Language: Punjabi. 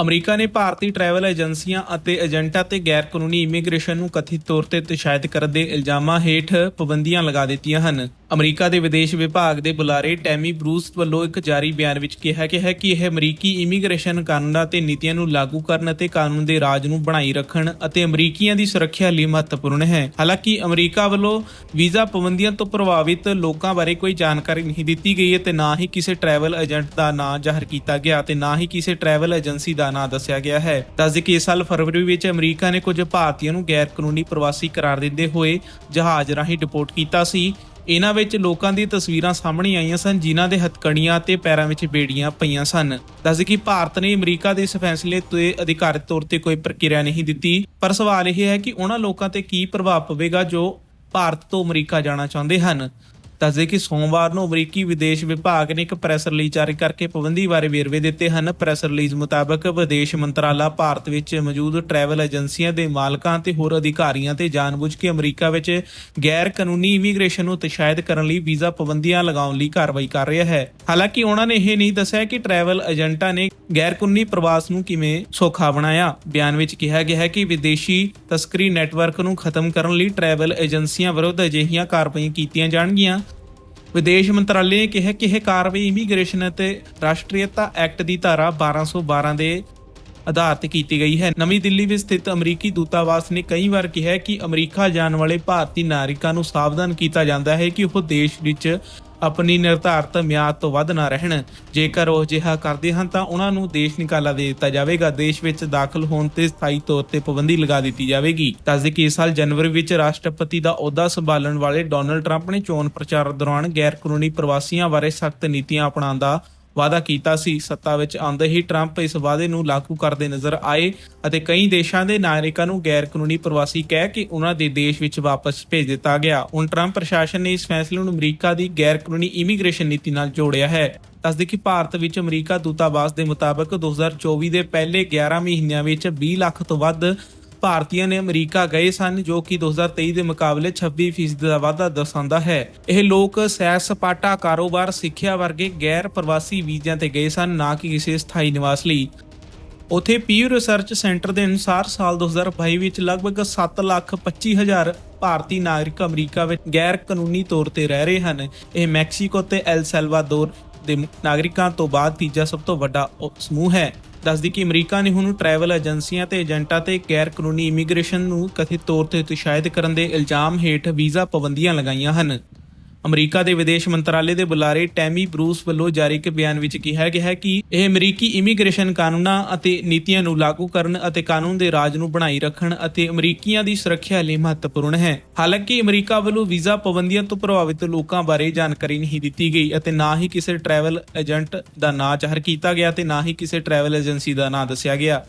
ਅਮਰੀਕਾ ਨੇ ਭਾਰਤੀ ਟਰੈਵਲ ਏਜੰਸੀਆਂ ਅਤੇ ਏਜੰਟਾਂ ਤੇ ਗੈਰ ਕਾਨੂੰਨੀ ਇਮੀਗ੍ਰੇਸ਼ਨ ਨੂੰ ਕਥਿਤ ਤੌਰ ਤੇ ਤਸ਼ਾਇਦ ਕਰਨ ਦੇ ਇਲਜ਼ਾਮਾਂ ਹੇਠ ਪਾਬੰਦੀਆਂ ਲਗਾ ਦਿੱਤੀਆਂ ਹਨ। ਅਮਰੀਕਾ ਦੇ ਵਿਦੇਸ਼ ਵਿਭਾਗ ਦੇ ਬੁਲਾਰੇ ਟੈਮੀ ਬਰੂਸ ਵੱਲੋਂ ਇੱਕ ਜਾਰੀ ਬਿਆਨ ਵਿੱਚ ਕਿਹਾ ਗਿਆ ਹੈ ਕਿ ਇਹ ਅਮਰੀਕੀ ਇਮੀਗ੍ਰੇਸ਼ਨ ਕਾਨੂੰਨਾਂ ਤੇ ਨੀਤੀਆਂ ਨੂੰ ਲਾਗੂ ਕਰਨ ਅਤੇ ਕਾਨੂੰਨ ਦੇ ਰਾਜ ਨੂੰ ਬਣਾਈ ਰੱਖਣ ਅਤੇ ਅਮਰੀਕੀਆਂ ਦੀ ਸੁਰੱਖਿਆ ਲਈ ਮਹੱਤਵਪੂਰਨ ਹੈ। ਹਾਲਾਂਕਿ ਅਮਰੀਕਾ ਵੱਲੋਂ ਵੀਜ਼ਾ ਪਾਬੰਦੀਆਂ ਤੋਂ ਪ੍ਰਭਾਵਿਤ ਲੋਕਾਂ ਬਾਰੇ ਕੋਈ ਜਾਣਕਾਰੀ ਨਹੀਂ ਦਿੱਤੀ ਗਈ ਹੈ ਤੇ ਨਾ ਹੀ ਕਿਸੇ ਟਰੈਵਲ ਏਜੰਟ ਦਾ ਨਾਂ ਜ਼ਾਹਰ ਕੀਤਾ ਗਿਆ ਤੇ ਨਾ ਹੀ ਕਿਸੇ ਟਰੈਵਲ ਏਜੰਸੀ ਦਾ ਨਾਂ ਦੱਸਿਆ ਗਿਆ ਹੈ। ਦੱਸਦੇ ਕਿ ਇਸ ਸਾਲ ਫਰਵਰੀ ਵਿੱਚ ਅਮਰੀਕਾ ਨੇ ਕੁਝ ਭਾਰਤੀਆਂ ਨੂੰ ਗੈਰ ਕਾਨੂੰਨੀ ਪ੍ਰਵਾਸੀ ਕਰਾਰ ਦਿੰਦੇ ਹੋਏ ਜਹਾਜ਼ ਰਾਹੀਂ ਡਿਪੋਰਟ ਕੀਤਾ ਸੀ। ਇਹਨਾਂ ਵਿੱਚ ਲੋਕਾਂ ਦੀ ਤਸਵੀਰਾਂ ਸਾਹਮਣੇ ਆਈਆਂ ਸਨ, ਜਿਨ੍ਹਾਂ ਦੇ ਹੱਥਕੜੀਆਂ ਤੇ ਪੈਰਾਂ ਵਿੱਚ ਬੇੜੀਆਂ ਪਈਆਂ ਸਨ। ਦੱਸਦੇ ਕਿ ਭਾਰਤ ਨੇ ਅਮਰੀਕਾ ਦੇ ਇਸ ਫੈਸਲੇ ਤੇ ਅਧਿਕਾਰਤ ਤੌਰ ਤੇ ਕੋਈ ਪ੍ਰਕਿਰਿਆ ਨਹੀਂ ਦਿੱਤੀ। ਪਰ ਸਵਾਲ ਇਹ ਹੈ ਕਿ ਉਹਨਾਂ ਲੋਕਾਂ ਤੇ ਕੀ ਪ੍ਰਭਾਵ ਪਵੇਗਾ ਜੋ ਭਾਰਤ ਤੋਂ ਅਮਰੀਕਾ ਜਾਣਾ ਚਾਹੁੰਦੇ ਹਨ? ਦੱਸਦੇ ਕਿ ਸੋਮਵਾਰ ਨੂੰ ਅਮਰੀਕੀ ਵਿਦੇਸ਼ ਵਿਭਾਗ ਨੇ ਇੱਕ ਪ੍ਰੈਸ ਰਿਲੀਜ਼ ਜਾਰੀ ਕਰਕੇ ਪਾਬੰਦੀ ਬਾਰੇ ਵੇਰਵੇ ਦਿੱਤੇ ਹਨ। ਪ੍ਰੈਸ ਰਿਲੀਜ਼ ਮੁਤਾਬਕ ਵਿਦੇਸ਼ ਮੰਤਰਾਲਾ ਭਾਰਤ ਵਿੱਚ ਮੌਜੂਦ ਟਰੈਵਲ ਏਜੰਸੀਆਂ ਦੇ ਮਾਲਕਾਂ ਤੇ ਹੋਰ ਅਧਿਕਾਰੀਆਂ ਤੇ ਜਾਣਬੁੱਝ ਕੇ ਅਮਰੀਕਾ ਵਿੱਚ ਗੈਰ ਕਾਨੂੰਨੀ ਇਮੀਗ੍ਰੇਸ਼ਨ ਨੂੰ ਤਸ਼ਾਇਦ ਕਰਨ ਲਈ ਵੀਜ਼ਾ ਪਾਬੰਦੀਆਂ ਲਗਾਉਣ ਲਈ ਕਾਰਵਾਈ ਕਰ ਰਿਹਾ ਹੈ। ਹਾਲਾਂਕਿ ਉਹਨਾਂ ਨੇ ਇਹ ਨਹੀਂ ਦੱਸਿਆ ਕਿ ਟਰੈਵਲ ਏਜੰਟਾਂ ਨੇ ਗੈਰ ਕਾਨੂੰਨੀ ਪ੍ਰਵਾਸ ਨੂੰ ਕਿਵੇਂ ਸੌਖਾ ਬਣਾਇਆ। ਬਿਆਨ ਵਿੱਚ ਕਿਹਾ ਗਿਆ ਹੈ ਕਿ ਵਿਦੇਸ਼ੀ ਤਸਕਰੀ ਨੈਟਵਰਕ ਨੂੰ ਖਤਮ ਕਰਨ ਲਈ ਟਰੈਵਲ ਏਜੰਸੀਆਂ ਵਿਰੁੱਧ ਅਜਿਹੀਆਂ ਕਾਰਵਾਈਆਂ ਕੀਤੀਆਂ ਜਾਣਗੀਆਂ। ਵਿਦੇਸ਼ ਮੰਤਰਾਲੇ ਨੇ ਕਿਹਾ ਕਿ ਇਹ ਕਾਰਵਾਈ ਇਮੀਗ੍ਰੇਸ਼ਨ ਅਤੇ ਰਾਸ਼ਟਰੀਅਤਾ ਐਕਟ ਦੀ ਧਾਰਾ 1212 ਦੇ ਆਧਾਰ ਤੇ ਕੀਤੀ ਗਈ ਹੈ। ਨਵੀਂ ਦਿੱਲੀ ਵਿੱਚ ਸਥਿਤ ਅਮਰੀਕੀ ਦੂਤਾਵਾਸ ਨੇ ਕਈ ਵਾਰ ਕਿਹਾ ਕਿ ਅਮਰੀਕਾ ਜਾਣ ਵਾਲੇ ਭਾਰਤੀ ਨਾਗਰਿਕਾਂ ਨੂੰ ਸਾਵਧਾਨ ਕੀਤਾ ਜਾਂਦਾ ਹੈ ਕਿ ਉਹ ਦੇਸ਼ ਵਿੱਚ ਆਪਣੀ ਨਿਰਧਾਰਤ ਮਿਆਦ ਤੋਂ ਵੱਧ ਨਾ ਰਹਿਣ। ਜੇਕਰ ਉਹ ਅਜਿਹਾ ਕਰਦੇ ਹਨ ਤਾਂ ਉਹਨਾਂ ਨੂੰ ਦੇਸ਼ ਨਿਕਾਲਾ ਦੇ ਦਿੱਤਾ ਜਾਵੇਗਾ। ਦੇਸ਼ ਵਿੱਚ ਦਾਖਲ ਹੋਣ ਤੇ ਸਥਾਈ ਤੌਰ ਤੇ ਪਾਬੰਦੀ ਲਗਾ ਦਿੱਤੀ ਜਾਵੇਗੀ। ਤਾਜ਼ੇ ਕਿ ਇਸ ਸਾਲ ਜਨਵਰੀ ਵਿੱਚ ਰਾਸ਼ਟਰਪਤੀ ਦਾ ਅਹੁਦਾ ਸੰਭਾਲਣ ਵਾਲੇ ਡੋਨਲਡ ਟਰੰਪ ਨੇ ਚੋਣ ਪ੍ਰਚਾਰ ਦੌਰਾਨ ਗੈਰ ਕਾਨੂੰਨੀ ਪ੍ਰਵਾਸੀਆਂ ਬਾਰੇ ਸਖਤ ਨੀਤੀਆਂ ਅਪਣਾਉਣ ਦਾ ਵਾਅਦਾ ਕੀਤਾ ਸੀ। ਸੱਤਾ ਵਿੱਚ ਆਉਂਦੇ ਹੀ ਟਰੰਪ ਇਸ ਵਾਅਦੇ ਨੂੰ ਲਾਗੂ ਕਰਦੇ ਨਜ਼ਰ ਆਏ ਅਤੇ ਕਈ ਦੇਸ਼ਾਂ ਦੇ ਨਾਗਰਿਕਾਂ ਨੂੰ ਗੈਰ ਕਾਨੂੰਨੀ ਪ੍ਰਵਾਸੀ ਕਹਿ ਕੇ ਉਹਨਾਂ ਦੇ ਦੇਸ਼ ਵਿੱਚ ਵਾਪਸ ਭੇਜ ਦਿੱਤਾ ਗਿਆ। ਹੁਣ ਟਰੰਪ ਪ੍ਰਸ਼ਾਸਨ ਨੇ ਇਸ ਫੈਸਲੇ ਨੂੰ ਅਮਰੀਕਾ ਦੀ ਗੈਰ ਕਾਨੂੰਨੀ ਇਮੀਗ੍ਰੇਸ਼ਨ ਨੀਤੀ ਨਾਲ ਜੋੜਿਆ ਹੈ। ਦੱਸਦੇ ਕਿ ਭਾਰਤ ਵਿੱਚ ਅਮਰੀਕਾ ਦੂਤਾਵਾਸ ਦੇ ਮੁਤਾਬਕ 2024 ਦੇ ਪਹਿਲੇ 11 ਮਹੀਨਿਆਂ ਵਿੱਚ 20 ਲੱਖ ਤੋਂ ਵੱਧ ਭਾਰਤੀਆਂ ਨੇ ਅਮਰੀਕਾ ਗਏ ਸਨ, ਜੋ ਕਿ 2023 ਦੇ ਮੁਕਾਬਲੇ 26% ਦਾ ਵਾਧਾ ਦਰਸਾਉਂਦਾ ਹੈ। ਇਹ ਲੋਕ ਸੈਰ ਸਪਾਟਾ ਕਾਰੋਬਾਰ ਸਿੱਖਿਆ ਵਰਗੇ ਗੈਰ ਪ੍ਰਵਾਸੀ ਵੀਜ਼ਿਆਂ ਤੇ ਗਏ ਸਨ, ਨਾ ਕਿ ਕਿਸੇ ਸਥਾਈ ਨਿਵਾਸ ਲਈ। ਉਥੇ ਪੀਯੂ ਰਿਸਰਚ ਸੈਂਟਰ ਦੇ ਅਨੁਸਾਰ ਸਾਲ 2022 ਵਿੱਚ ਲਗਭਗ 7 ਲੱਖ 25 ਹਜ਼ਾਰ ਭਾਰਤੀ ਨਾਗਰਿਕ ਅਮਰੀਕਾ ਵਿੱਚ ਗੈਰ ਕਾਨੂੰਨੀ ਤੌਰ ਤੇ ਰਹਿ ਰਹੇ ਹਨ। ਇਹ ਮੈਕਸੀਕੋ ਤੇ ਐਲ ਸੈਲਵਾਡੋਰ ਦੇ ਨਾਗਰਿਕਾਂ ਤੋਂ ਬਾਅਦ ਤੀਜਾ ਸਭ ਤੋਂ ਵੱਡਾ ਸਮੂਹ ਹੈ। ਦੱਸਦੀ ਕਿ ਅਮਰੀਕਾ ਨੇ ਹੁਣ ਟਰੈਵਲ ਏਜੰਸੀਆਂ ਤੇ ਏਜੰਟਾਂ ਤੇ ਗੈਰ ਕਾਨੂੰਨੀ ਇਮੀਗ੍ਰੇਸ਼ਨ ਨੂੰ ਕਥਿਤ ਤੌਰ ਤੇ ਉਤਸ਼ਾਹਿਤ ਕਰਨ ਦੇ ਇਲਜ਼ਾਮ ਹੇਠ ਵੀਜ਼ਾ ਪਾਬੰਦੀਆਂ ਲਗਾਈਆਂ ਹਨ। ਅਮਰੀਕਾ ਦੇ ਵਿਦੇਸ਼ ਮੰਤਰਾਲੇ ਦੇ ਬੁਲਾਰੇ ਟੈਮੀ ਬਰੂਸ ਵੱਲੋਂ ਜਾਰੀ ਇੱਕ ਬਿਆਨ ਵਿੱਚ ਕਿਹਾ ਗਿਆ ਹੈ ਕਿ ਇਹ ਅਮਰੀਕੀ ਇਮੀਗ੍ਰੇਸ਼ਨ ਕਾਨੂੰਨਾਂ ਅਤੇ ਨੀਤੀਆਂ ਨੂੰ ਲਾਗੂ ਕਰਨ ਅਤੇ ਕਾਨੂੰਨ ਦੇ ਰਾਜ ਨੂੰ ਬਣਾਈ ਰੱਖਣ ਅਤੇ ਅਮਰੀਕੀਆਂ ਦੀ ਸੁਰੱਖਿਆ ਲਈ ਮਹੱਤਵਪੂਰਨ ਹੈ। ਹਾਲਾਂਕਿ ਅਮਰੀਕਾ ਵੱਲੋਂ ਵੀਜ਼ਾ ਪਾਬੰਦੀਆਂ ਤੋਂ ਪ੍ਰਭਾਵਿਤ ਲੋਕਾਂ ਬਾਰੇ ਜਾਣਕਾਰੀ ਨਹੀਂ ਦਿੱਤੀ ਗਈ ਅਤੇ ਨਾ ਹੀ ਕਿਸੇ ਟਰੈਵਲ ਏਜੰਟ ਦਾ ਨਾਂ ਜ਼ਾਹਰ ਕੀਤਾ ਗਿਆ ਤੇ ਨਾ ਹੀ ਕਿਸੇ ਟਰੈਵਲ ਏਜੰਸੀ ਦਾ ਨਾਂ ਦੱਸਿਆ ਗਿਆ।